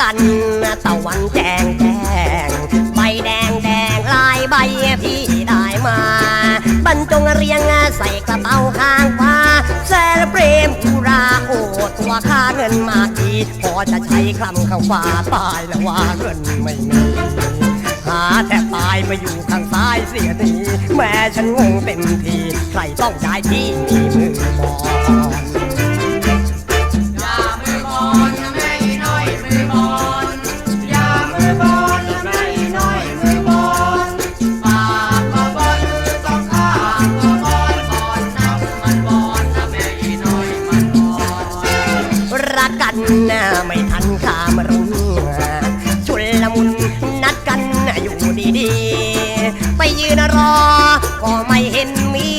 กันตะวันแจงแจงใบแดงแดงลายใบพี่ได้มาบรรจงเรียงใส่กระเป๋าข้างฟ้าแสนเปรมอุราโอตัวค่าเงินมากดีพอจะใช้คลำข้างฟ้าตายแล้วว่าเงินไม่มีหาแต่ตายมาอยู่ข้างซ้ายเสียทีแม่ฉันงงเต็มทีใครต้องย้ายที่มี ไม่ทันข้ามรุ่งชุนละมุนนัดกันอยู่ดีๆ ไปยืนรอ ก็ไม่เห็นมี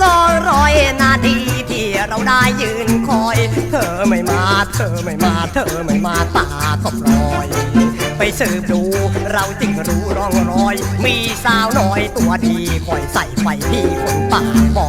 สองร้อยนาทีที่เราได้ยืนคอย เธอไม่มา เธอไม่มา เธอไม่มาตาก็ปลอยไปสืบดูเราจึงรู้ร่องรอย มีสาวน้อยตัวดีคอยใส่ไฟพี่คนปากบอ